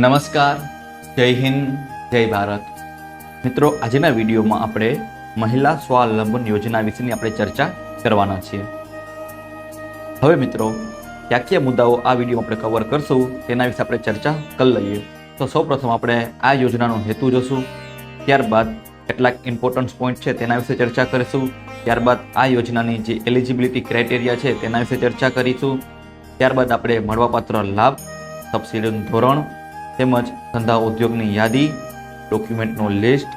નમસ્કાર, જય હિન્દ, જય ભારત. મિત્રો, આજના વિડીયોમાં આપણે મહિલા સ્વાવલંબન યોજના વિશેની આપણે ચર્ચા કરવાના છીએ. હવે મિત્રો, કયા કયા મુદ્દાઓ આ વિડીયોમાં આપણે કવર કરશું, તેના વિશે આપણે ચર્ચા કરી લઈએ. તો સૌપ્રથમ આપણે આ યોજનાનો હેતુ જોશું, ત્યારબાદ કેટલાક ઇમ્પોર્ટન્ટ પોઈન્ટ છે તેના વિશે ચર્ચા કરીશું, ત્યારબાદ આ યોજનાની જે એલિજિબિલિટી ક્રાઇટેરિયા છે તેના વિશે ચર્ચા કરીશું, ત્યારબાદ આપણે મળવાપાત્ર લાભ સબસિડીનું ધોરણ તેમજ ધંધા ઉદ્યોગની યાદી, ડોક્યુમેન્ટનો લિસ્ટ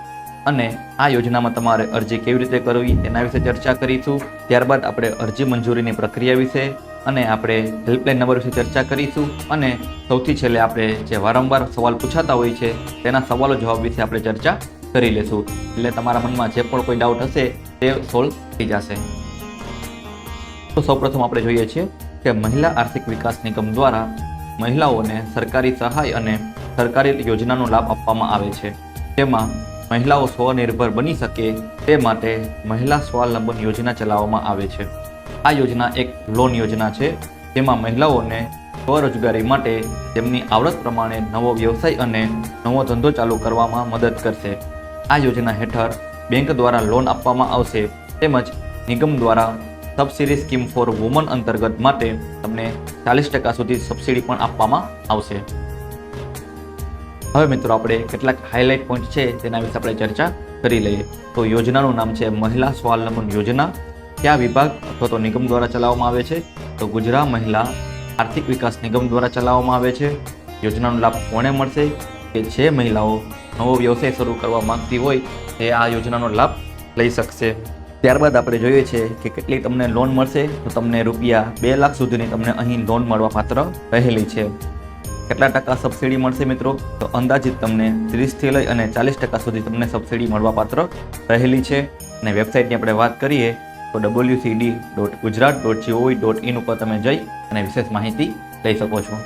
અને આ યોજનામાં તમારે અરજી કેવી રીતે કરવી તેના વિશે ચર્ચા કરીશું. ત્યારબાદ આપણે અરજી મંજૂરીની પ્રક્રિયા વિશે અને આપણે હેલ્પલાઇન નંબર વિશે ચર્ચા કરીશું. અને સૌથી છેલ્લે આપણે જે વારંવાર સવાલ પૂછાતા હોય છે, તેના સવાલો જવાબ વિશે આપણે ચર્ચા કરી લેશું. એટલે તમારા મનમાં જે પણ કોઈ ડાઉટ હશે, તે સોલ્વ થઈ જશે. તો સૌપ્રથમ આપણે જોઈએ છીએ કે મહિલા આર્થિક વિકાસ નિગમ દ્વારા મહિલાઓને સરકારી સહાય અને સરકારી યોજનાનો લાભ આપવામાં આવે છે. તેમાં મહિલાઓ સ્વનિર્ભર બની શકે તે માટે મહિલા સ્વાવલંબન યોજના ચલાવવામાં આવે છે. આ યોજના એક લોન યોજના છે, જેમાં મહિલાઓને સ્વરોજગારી માટે તેમની આવડત પ્રમાણે નવો વ્યવસાય અને નવો ધંધો ચાલુ કરવામાં મદદ કરશે. આ યોજના હેઠળ બેંક દ્વારા લોન આપવામાં આવશે તેમજ નિગમ દ્વારા સબસિડી સ્કીમ ફોર વુમન અંતર્ગત માટે તમને ચાલીસ ટકા સુધી સબસિડી પણ આપવામાં આવશે. હવે મિત્રો આપણે કેટલાક હાઇલાઇટ પોઈન્ટ છે તેના વિશે આપણે ચર્ચા કરી લઈએ. તો યોજનાનું નામ છે મહિલા સ્વાવલંબન યોજના. કયા વિભાગ અથવા તો નિગમ દ્વારા ચલાવવામાં આવે છે? તો ગુજરાત મહિલા આર્થિક વિકાસ નિગમ દ્વારા ચલાવવામાં આવે છે. યોજનાનો લાભ કોને મળશે? કે જે મહિલાઓ નવો વ્યવસાય શરૂ કરવા માંગતી હોય તે આ યોજનાનો લાભ લઈ શકશે. ત્યારબાદ આપણે જોઈએ છે કે કેટલી તમને લોન મળશે, તો તમને રૂપિયા બે લાખ સુધીની તમને અહીં લોન મળવા પાત્ર રહેલી છે. કેટલા ટકા સબસિડી મળશે મિત્રો? તો અંદાજિત તમને ત્રીસથી લઈ અને ચાલીસ ટકા સુધી તમને સબસિડી મળવા પાત્ર રહેલી છે. અને વેબસાઇટની આપણે વાત કરીએ, તો W C D dot Gujarat dot GOV dot in ઉપર તમે જઈ અને વિશેષ માહિતી લઈ શકો છો.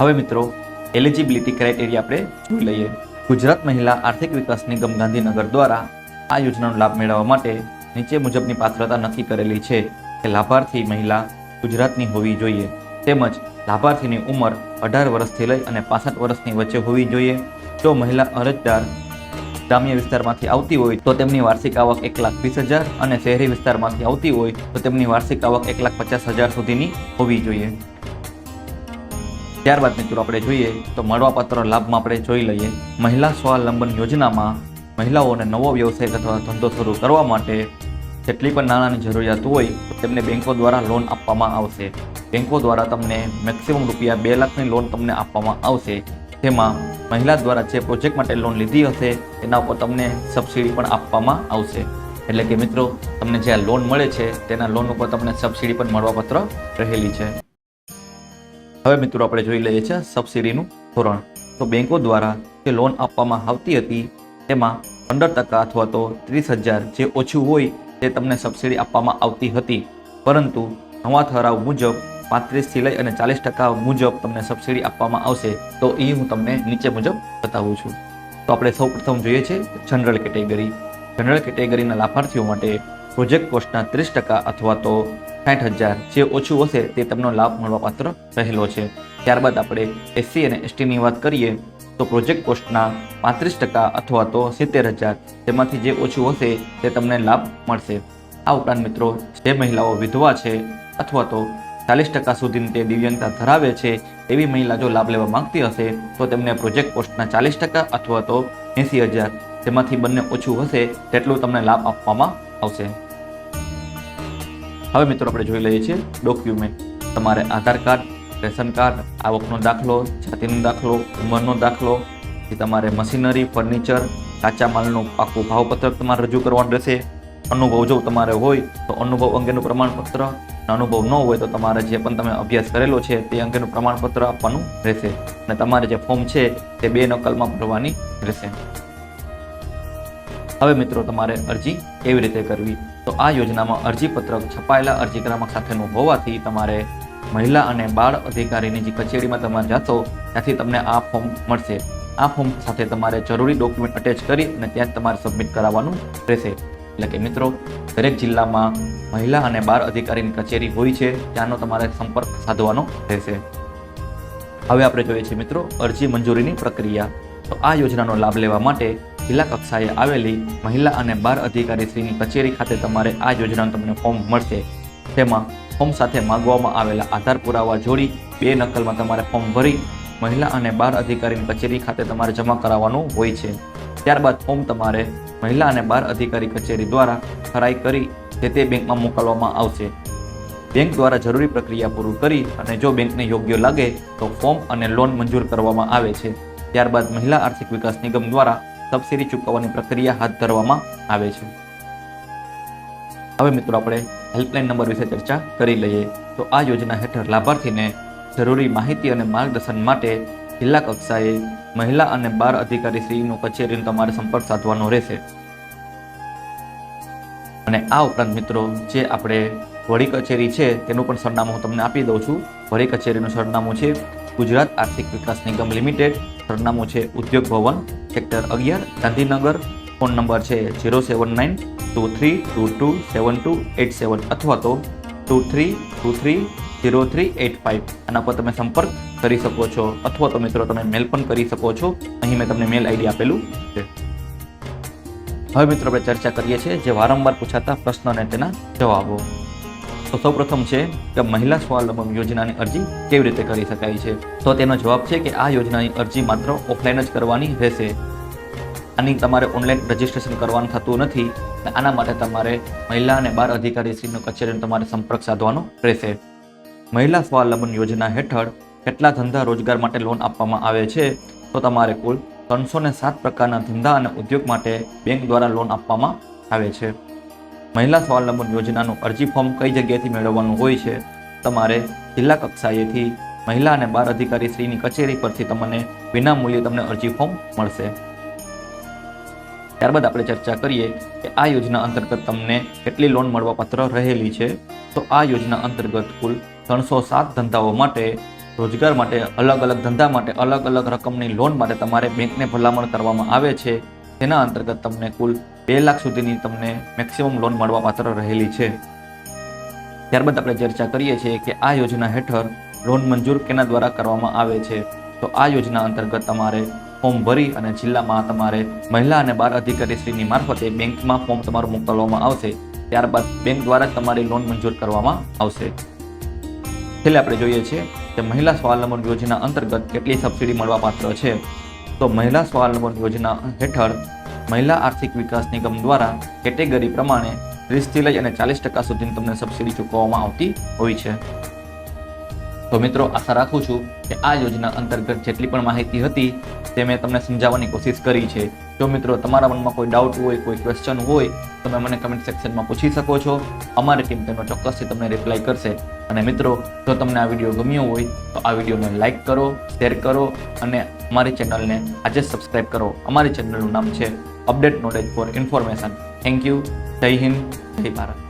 હવે મિત્રો એલિજિબિલિટી ક્રાઇટેરિયા આપણે જોઈ લઈએ. ગુજરાત મહિલા આર્થિક વિકાસ નિગમ ગાંધીનગર દ્વારા આ યોજનાનો લાભ મેળવવા માટે નીચે મુજબની પાત્રતા નક્કી કરેલી છે કે લાભાર્થી મહિલા ગુજરાતની હોવી જોઈએ તેમજ લાભાર્થીની ઉંમર અઢાર વર્ષથી લઈ અને પાસઠ વર્ષની વચ્ચે હોવી જોઈએ. જો મહિલા અરજદાર ગ્રામ્ય વિસ્તારમાંથી આવતી હોય તો તેમની વાર્ષિક આવક એક લાખ વીસ હજાર અને શહેરી વિસ્તારમાંથી આવતી હોય તો તેમની વાર્ષિક આવક એક લાખ પચાસ હજાર સુધીની હોવી જોઈએ. ત્યારબાદ મિત્રો આપણે જોઈએ તો મળવાપાત્ર લાભમાં આપણે જોઈ લઈએ. મહિલા સ્વાવલંબન યોજનામાં મહિલાઓને નવો વ્યવસાય અથવા ધંધો શરૂ કરવા માટે જેટલી પણ નાણાંની જરૂરિયાત હોય, તેમને બેંકો દ્વારા લોન આપવામાં આવશે. બેંકો દ્વારા તમને મેક્સિમમ રૂપિયા બે લાખની લોન તમને આપવામાં આવશે. તેમાં મહિલા દ્વારા જે પ્રોજેક્ટ માટે લોન લીધી હશે, તેના ઉપર તમને સબસિડી પણ આપવામાં આવશે. એટલે કે મિત્રો, તમને જે આ લોન મળે છે, તેના લોન ઉપર તમને સબસિડી પણ મળવાપત્ર રહેલી છે. હવે મિત્રો, આપણે જોઈ લઈએ છીએ સબસિડીનું ધોરણ. તો બેંકો દ્વારા જે લોન આપવામાં આવતી હતી તેમાં પંદર ટકા અથવા તો ત્રીસ હજાર જે ઓછું હોય તે તમને સબસિડી આપવામાં આવતી હતી. પરંતુ નવા ઠરાવ મુજબ પાંત્રીસથી લઈ અને ચાલીસ ટકા મુજબ તમને સબસિડી આપવામાં આવશે, તો એ હું તમને નીચે મુજબ બતાવું છું. તો આપણે સૌ પ્રથમ જોઈએ છે જનરલ કેટેગરી. જનરલ કેટેગરીના લાભાર્થીઓ માટે પ્રોજેક્ટ કોસ્ટના ત્રીસ ટકા અથવા તો સાઠ હજાર જે ઓછું હશે તે તમને લાભ મળવાપાત્ર રહેલો છે. ત્યારબાદ આપણે એસસી અને એસટીની વાત કરીએ તો પ્રોજેક્ટ કોસ્ટના પાંત્રીસ ટકા અથવા તો સિત્તેર હજાર તેમાંથી જે ઓછું હશે તે તમને લાભ મળશે. આ ઉપરાંત મિત્રો, જે મહિલાઓ વિધવા છે અથવા તો ચાલીસ ટકા સુધીની તે દિવ્યાંગતા ધરાવે છે એવી મહિલા જો લાભ લેવા માંગતી હશે, તો તેમને પ્રોજેક્ટ કોસ્ટના ચાલીસ ટકા અથવા તો એંસી હજાર તેમાંથી બંને ઓછું હશે તેટલું તમને લાભ આપવામાં આવશે. હવે મિત્રો આપણે જોઈ લઈએ છીએ ડોક્યુમેન્ટ તમારે આધાર કાર્ડ રેશન કાર્ડ, આવકનો દાખલો, જાતિનો દાખલો, ઉંમરનો દાખલો તમારે મશીનરી, ફર્નિચર, કાચા માલનું પાકું ભાવપત્રક તમારે રજૂ કરવાનું રહેશે. અનુભવ જો તમારે હોય તો અનુભવ અંગેનું પ્રમાણપત્ર અનુભવ ન હોય તો તમારે જે પણ તમે અભ્યાસ કરેલો છે તે અંગેનું પ્રમાણપત્ર આપવાનું રહેશે. અને તમારે જે ફોર્મ છે તે બે નકલમાં ભરવાની રહેશે. હવે મિત્રો તમારે અરજી કેવી રીતે કરવી? તો આ યોજનામાં અરજી પત્રક છપાયેલા અરજી ક્રમાંક સાથેનું હોવાથી તમારે મહિલા અને બાળ અધિકારીની જે કચેરીમાં તમે જશો, ત્યાંથી તમને આ ફોર્મ મળશે. આ ફોર્મ સાથે તમારે જરૂરી ડોક્યુમેન્ટ અટેચ કરી અને ત્યાં તમારે સબમિટ કરાવવાનું રહેશે. એટલે કે મિત્રો, દરેક જિલ્લામાં મહિલા અને બાળ અધિકારીની કચેરી હોય છે, ત્યાંનો તમારે સંપર્ક સાધવાનો રહેશે. હવે આપણે જોઈએ છીએ મિત્રો, અરજી મંજૂરીની પ્રક્રિયા. તો આ યોજનાનો લાભ લેવા માટે જિલ્લા કક્ષાએ આવેલી મહિલા અને બાળ અધિકારી શ્રીની કચેરી ખાતે તમારે આ યોજનાનું તમને ફોર્મ મળશે. તેમાં ફોર્મ સાથે માંગવામાં આવેલા આધાર પુરાવા જોડી બે નકલમાં તમારે ફોર્મ ભરી મહિલા અને બાળ અધિકારીની કચેરી ખાતે તમારે જમા કરાવવાનું હોય છે. ત્યારબાદ ફોર્મ તમારે મહિલા અને બાળ અધિકારી કચેરી દ્વારા ખરાઈ કરી જે તે બેંકમાં મોકલવામાં આવશે. બેંક દ્વારા જરૂરી પ્રક્રિયા પૂરું કરી અને જો બેંકને યોગ્ય લાગે તો ફોર્મ અને લોન મંજૂર કરવામાં આવે છે. ત્યારબાદ મહિલા આર્થિક વિકાસ નિગમ દ્વારા સબસિડી ચૂકવવાની પ્રક્રિયા હાથ ધરવામાં આવે છે. હવે મિત્રો આપણે હેલ્પલાઇન નંબર વિશે ચર્ચા કરી લઈએ. તો આ યોજના હેઠળ લાભાર્થીને જરૂરી માહિતી અને માર્ગદર્શન માટે જિલ્લા કક્ષાએ મહિલા અને બાળ અધિકારી શ્રીનું કચેરીનો તમારે સંપર્ક સાધવાનો રહેશે. અને આ ઉપરાંત મિત્રો, જે આપણે વડી કચેરી છે, તેનું પણ સરનામું હું તમને આપી દઉં છું. વડી કચેરીનું સરનામું છે ગુજરાત આર્થિક વિકાસ નિગમ લિમિટેડ. સરનામું છે ઉદ્યોગ ભવન, સેક્ટર અગિયાર ગાંધીનગર. ફોન નંબર છે zero seven nine two three two two seven two eight seven અથવા તો two three two three zero three eight five આના પર તમે સંપર્ક કરી શકો છો. અથવા તો મિત્રો તમે મેલ પણ કરી શકો છો. અહીં મેં તમને મેલ આઈડી આપેલું છે. હવે મિત્રો આપણે ચર્ચા કરીએ છીએ જે વારંવાર પૂછાતા પ્રશ્નો અને તેના જવાબો. તો સૌપ્રથમ છે કે મહિલા સ્વાવલંબન યોજનાની અરજી કેવી રીતે કરી શકાય છે? તો તેનો જવાબ છે કે આ યોજનાની અરજી માત્ર ઓફલાઈન જ કરવાની રહેશે. આની તમારે ઓનલાઈન રજીસ્ટ્રેશન કરવાનું થતું નથી આના માટે તમારે મહિલા અને બાળ અધિકારી શ્રીનો કચેરીનો તમારે સંપર્ક સાધવાનો રહેશે. મહિલા સ્વાવલંબન યોજના હેઠળ કેટલા ધંધા રોજગાર માટે લોન આપવામાં આવે છે? તો તમારે કુલ ત્રણસો ને સાત પ્રકારના ધંધા અને ઉદ્યોગ માટે બેંક દ્વારા લોન આપવામાં આવે છે. મહિલા સ્વાવલંબન યોજનાનું અરજી ફોર્મ કઈ જગ્યાએથી મેળવવાનું હોય છે? તમારે જિલ્લા કક્ષાએથી મહિલા અને બાળ અધિકારી શ્રીની કચેરી પરથી તમને વિના મૂલ્યે તમને અરજી ફોર્મ મળશે. ત્યારબાદ આપણે ચર્ચા કરીએ કે આ યોજના અંતર્ગત તમને કેટલી લોન મળવાપાત્ર રહેલી છે? તો આ યોજના અંતર્ગત કુલ ત્રણસો સાત ધંધાઓ માટે, રોજગાર માટે અલગ અલગ ધંધા માટે અલગ અલગ રકમની લોન માટે તમારે બેંકને ભલામણ કરવામાં આવે છે. તેના અંતર્ગત તમને કુલ બે લાખ સુધીની તમને મેક્સિમમ લોન મળવાપાત્ર રહેલી છે. ત્યારબાદ આપણે ચર્ચા કરીએ છીએ કે આ યોજના હેઠળ લોન મંજૂર કેના દ્વારા કરવામાં આવે છે? તો આ યોજના અંતર્ગત તમારે ફોર્મ ભરી અને જિલ્લામાં તમારે મહિલા અને બાળ અધિકારી શ્રીની મારફતે બેંકમાં ફોર્મ તમારું મોકલવામાં આવશે. ત્યારબાદ બેંક દ્વારા તમારી લોન મંજૂર કરવામાં આવશે. છેલ્લે આપણે જોઈએ છીએ કે મહિલા સ્વાવલંબન યોજના અંતર્ગત કેટલી સબસિડી મળવાપાત્ર છે. તો મહિલા સ્વાવલંબન યોજના હેઠળ મહિલા આર્થિક વિકાસ નિગમ દ્વારા કેટેગરી પ્રમાણે ત્રીસથી લઈ અને ચાલીસ ટકા સુધીની તમને સબસિડી ચૂકવવામાં આવતી હોય છે. તો મિત્રો, આશા રાખું છું કે આ યોજના અંતર્ગત જેટલી પણ માહિતી હતી તે મેં તમને સમજાવવાની કોશિશ કરી છે. જો મિત્રો, તમારા મનમાં કોઈ ડાઉટ હોય, કોઈ ક્વેશ્ચન હોય તમે મને કમેન્ટ સેક્શનમાં પૂછી શકો છો. અમારી ટીમ તેનો ચોક્કસથી તમને રિપ્લાય કરશે. અને મિત્રો, જો તમને આ વીડિયો ગમ્યો હોય, તો આ વિડીયોને લાઇક કરો શેર કરો, અને અમારી ચેનલને આજે સબસ્ક્રાઇબ કરો. અમારી ચેનલનું નામ છે update knowledge for information thank you Jai Hind, Jai Bharat.